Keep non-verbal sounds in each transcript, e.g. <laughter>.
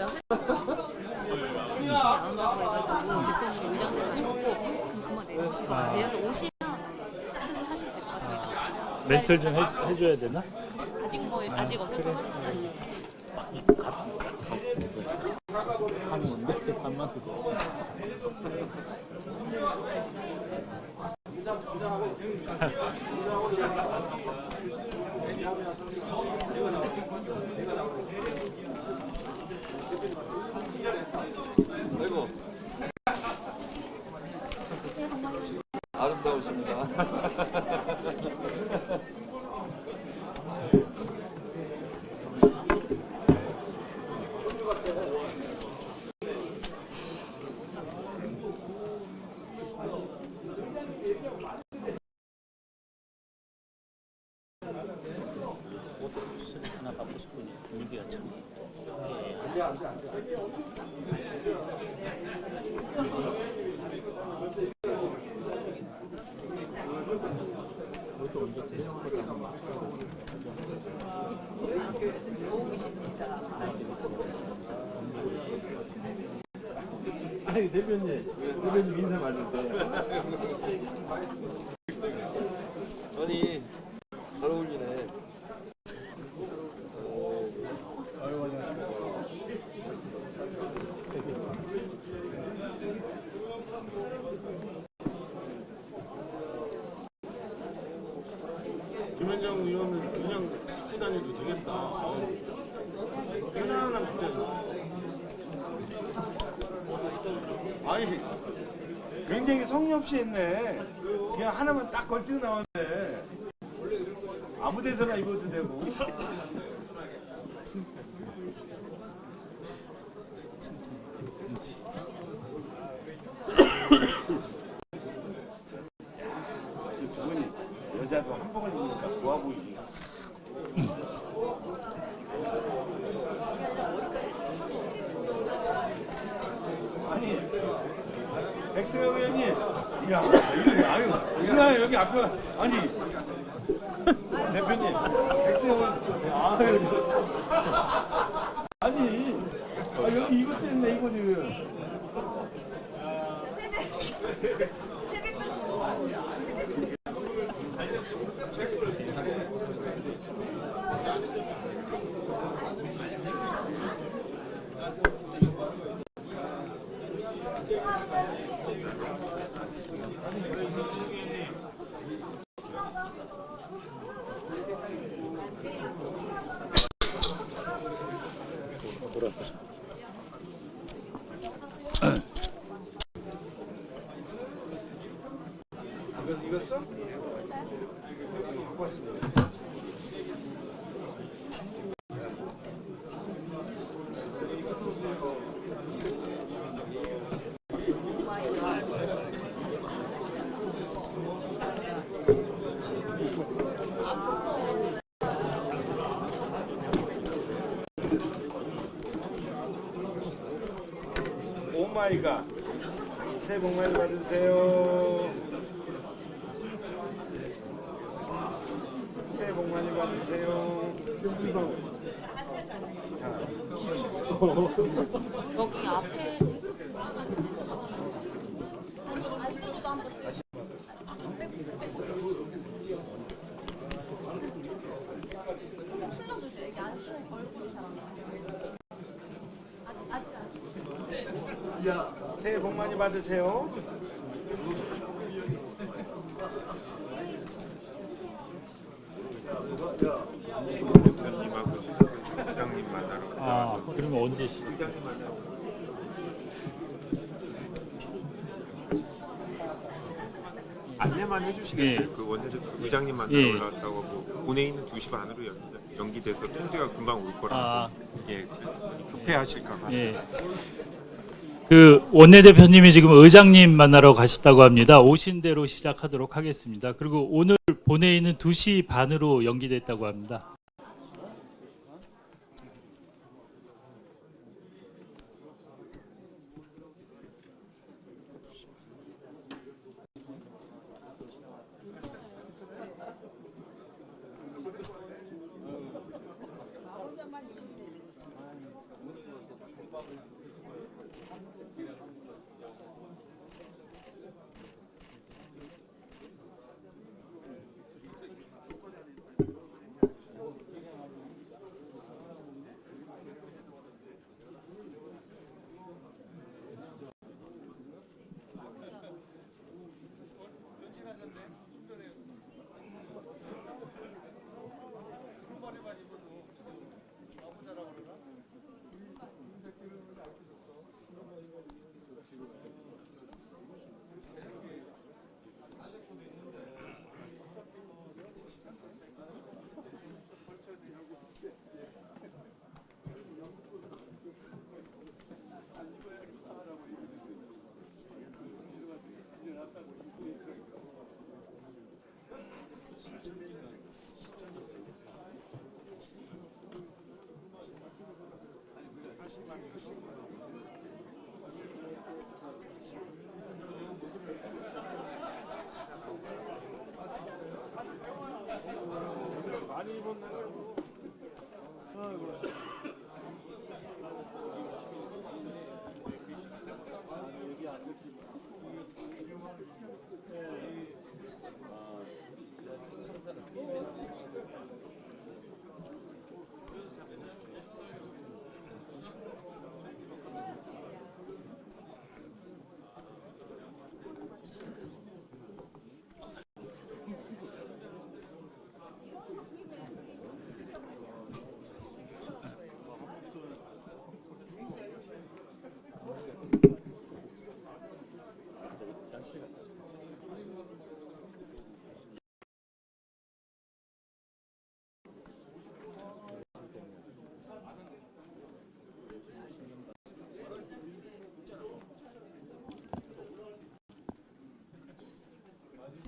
안 해가지고 그럼 그만 내놓으시고 오시면 슬슬 하시면 될 것 같습니다. 멘트를 좀 해, 해줘야 되나? 아직 뭐 아직 어세서 하시면 한 건데? 반만. 옷을 하나 받고 싶으니 분위기가 참. 그것도 언제 제스코다 아니 대표님, 대표님 인사 받으세요. 아니, 잘 어울리네. 어, 김현정 의원은 그냥 입고 다녀도 되겠다. 편안한 붙여줘. 아니, 굉장히 성의 없이 했네. 그냥 하나만 딱 걸치고 나왔네. 아무 데서나 입어도 되고. 이두 분이 여자도 한복을 입으니까 좋아 보이게 있어. 아니, 의원님, 이야, 이거, 아유, 이야, 여기 앞에, 아니, 대표님, 의원님, 아유, 아니, 아, 여기 이것 때문에 이거 지금. 이거 이거 써? 오 마이 갓. 새해 복 많이 받으세요. 새해 복 많이 받으세요. 여기 앞에 새해 복 많이 받으세요. 부장님하고 부장님 만나러 아, 그러면 언제 시 안내만 해주시겠어요? 예. 그 원내대 부장님 만나러 예. 올라왔다고 하고 본회의는 2시 반으로 연- 연기돼서 통지가 금방 올 거라고 아. 예 급해하실까봐 예. 그 원내대표님이 지금 의장님 만나러 가셨다고 합니다. 오신 대로 시작하도록 하겠습니다. 그리고 오늘 본회의는 2시 반으로 연기됐다고 합니다.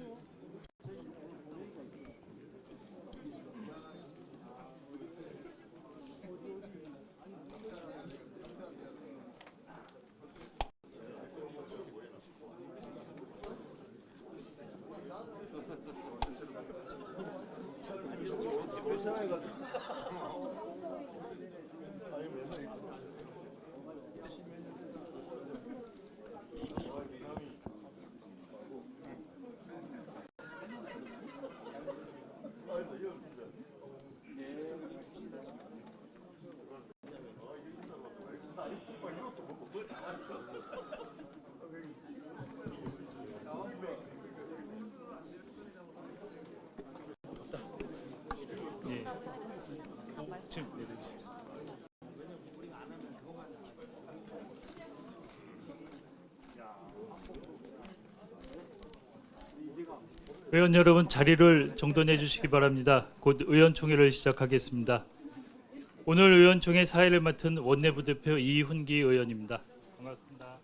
예. 지금 내려주시죠. 의원 여러분 자리를 정돈해 주시기 바랍니다. 곧 의원총회를 시작하겠습니다. 오늘 의원총회 사회를 맡은 원내부 대표 이훈기 의원입니다. 반갑습니다.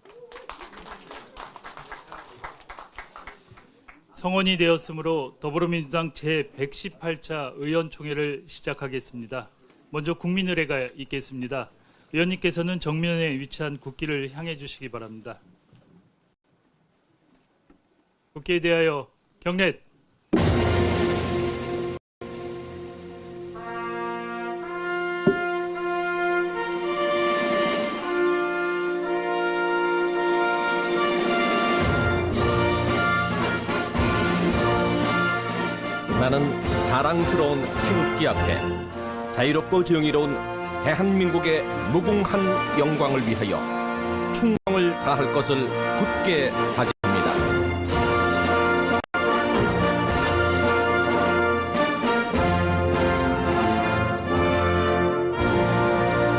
성원이 되었으므로 더불어민주당 제118차 의원총회를 시작하겠습니다. 먼저 국민 의례가 있겠습니다. 의원님께서는 정면에 위치한 국기를 향해 주시기 바랍니다. 국기에 대하여 경례. 나는 자랑스러운 태극기 앞에 자유롭고 정의로운 대한민국의 무궁한 영광을 위하여 충성을 다할 것을 굳게 다짐합니다.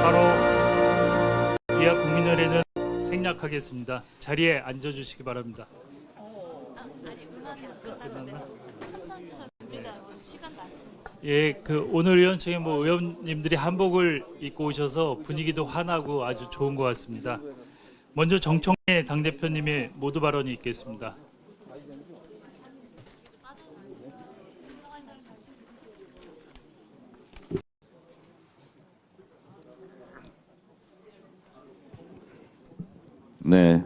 바로 이하 국민의례는 생략하겠습니다. 자리에 앉아주시기 바랍니다. 아, 아니 음악이 안 끝났 시간 많습니다. 예, 그 오늘 의원총회 뭐 의원님들이 한복을 입고 오셔서 분위기도 환하고 아주 좋은 것 같습니다. 먼저 정청래 당 대표님의 모두 발언이 있겠습니다. 네.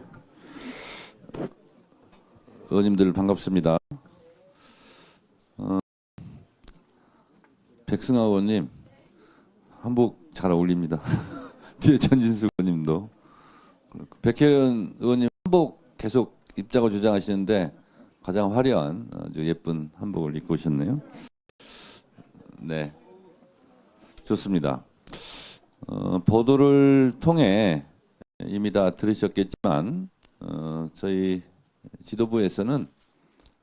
의원님들 반갑습니다. 어, 백승아 의원님 한복 잘 어울립니다. <laughs> 뒤에 전진수 의원님도 백혜연 의원님 한복 계속 입자고 주장하시는데 가장 화려한 아주 예쁜 한복을 입고 오셨네요. 네, 좋습니다. 어, 보도를 통해 이미 다 들으셨겠지만 어, 저희 지도부에서는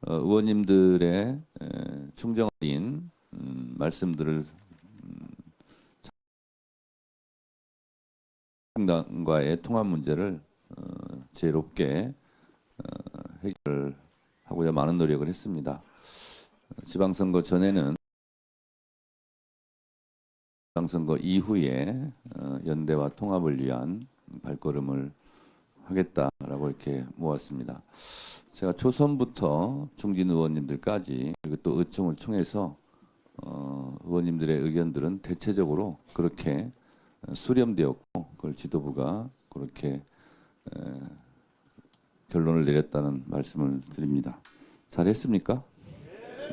어, 의원님들의 에, 충정 어린 음, 말씀들을 정당과의 통합 문제를 어, 지혜롭게 어, 해결하고자 많은 노력을 했습니다. 어, 지방선거 전에는 지방선거 이후에 어, 연대와 통합을 위한 발걸음을 하겠다라고 이렇게 모았습니다. 제가 초선부터 중진 의원님들까지 그리고 또 의총을 통해서 어, 의원님들의 의견들은 대체적으로 그렇게 어, 수렴되었고 그걸 지도부가 그렇게 에, 결론을 내렸다는 말씀을 드립니다. 잘했습니까?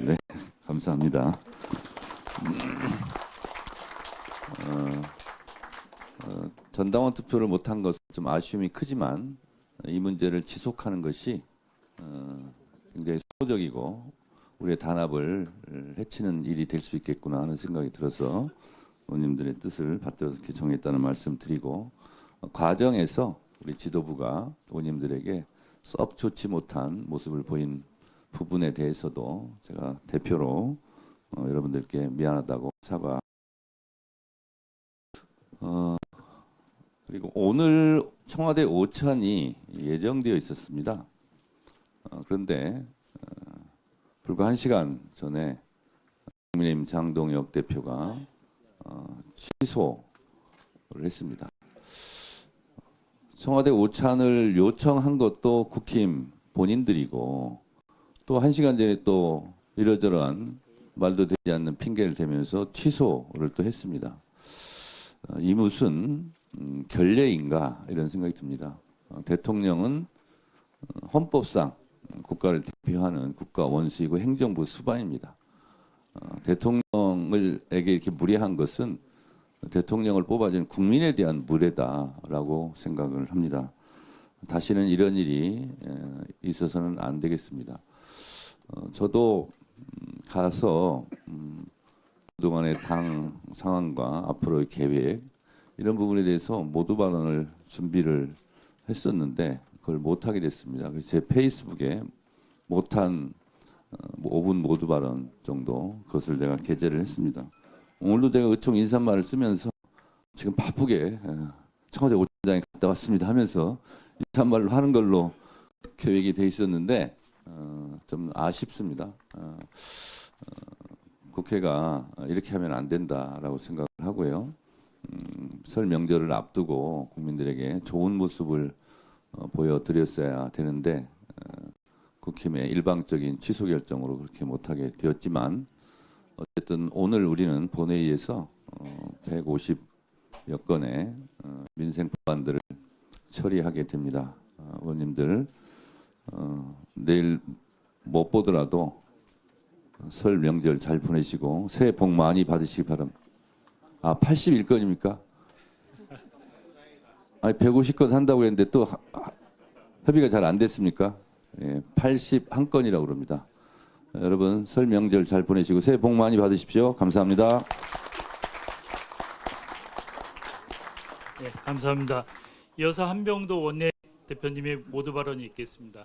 네, 감사합니다. 어, 어, 전당원 투표를 못한 것은 좀 아쉬움이 크지만 이 문제를 지속하는 것이 어, 굉장히 소적이고 우리의 단합을 해치는 일이 될 수 있겠구나 하는 생각이 들어서 의원님들의 뜻을 받들어서 이렇게 정했다는 말씀 드리고 어, 과정에서 우리 지도부가 의원님들에게 썩 좋지 못한 모습을 보인 부분에 대해서도 제가 대표로 어, 여러분들께 미안하다고 사과. 어, 그리고 오늘 청와대 오찬이 예정되어 있었습니다. 어, 그런데 어, 불과 한 시간 전에 국민의힘 장동혁 대표가 어, 취소를 했습니다. 청와대 오찬을 요청한 것도 국힘 본인들이고 또 한 시간 전에 또 이러저러한 말도 되지 않는 핑계를 대면서 취소를 또 했습니다. 어, 이 무슨 음, 결례인가 이런 생각이 듭니다. 어, 대통령은 어, 헌법상 국가를 대표하는 국가 원수이고 행정부 수반입니다. 어, 대통령을에게 이렇게 무례한 것은 대통령을 뽑아준 국민에 대한 무례다라고 생각을 합니다. 다시는 이런 일이 에, 있어서는 안 되겠습니다. 어, 저도 음, 가서 음, 그동안의 당 상황과 앞으로의 계획 이런 부분에 대해서 모두 발언을 준비를 했었는데 그걸 못하게 됐습니다. 그래서 제 페이스북에 못한 어, 뭐 5분 모두 발언 정도 그것을 제가 게재를 했습니다. 오늘도 제가 의총 인사말을 쓰면서 지금 바쁘게 에, 청와대 오찬장에 갔다 왔습니다 하면서 인사말로 하는 걸로 계획이 돼 있었는데 어, 좀 아쉽습니다. 어, 어, 국회가 이렇게 하면 안 된다라고 생각을 하고요. 음, 설 명절을 앞두고 국민들에게 좋은 모습을 어, 보여드렸어야 되는데 어, 국힘의 일방적인 취소 결정으로 그렇게 못하게 되었지만 어쨌든 오늘 우리는 본회의에서 어, 150여 건의 어, 민생 법안들을 처리하게 됩니다. 어, 의원님들 어, 내일 못 보더라도 설 명절 잘 보내시고 새해 복 많이 받으시기 바랍니다. 아 81건입니까? 아니 150건 한다고 했는데 또 하- 하- 협의가 잘 안 됐습니까? 예, 81건이라고 그럽니다. 여러분 설 명절 잘 보내시고 새해 복 많이 받으십시오. 감사합니다. 네, 감사합니다. 이어서 한병도 원내 대표님의 모두 발언이 있겠습니다.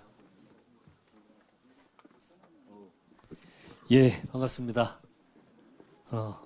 예, 반갑습니다. 어,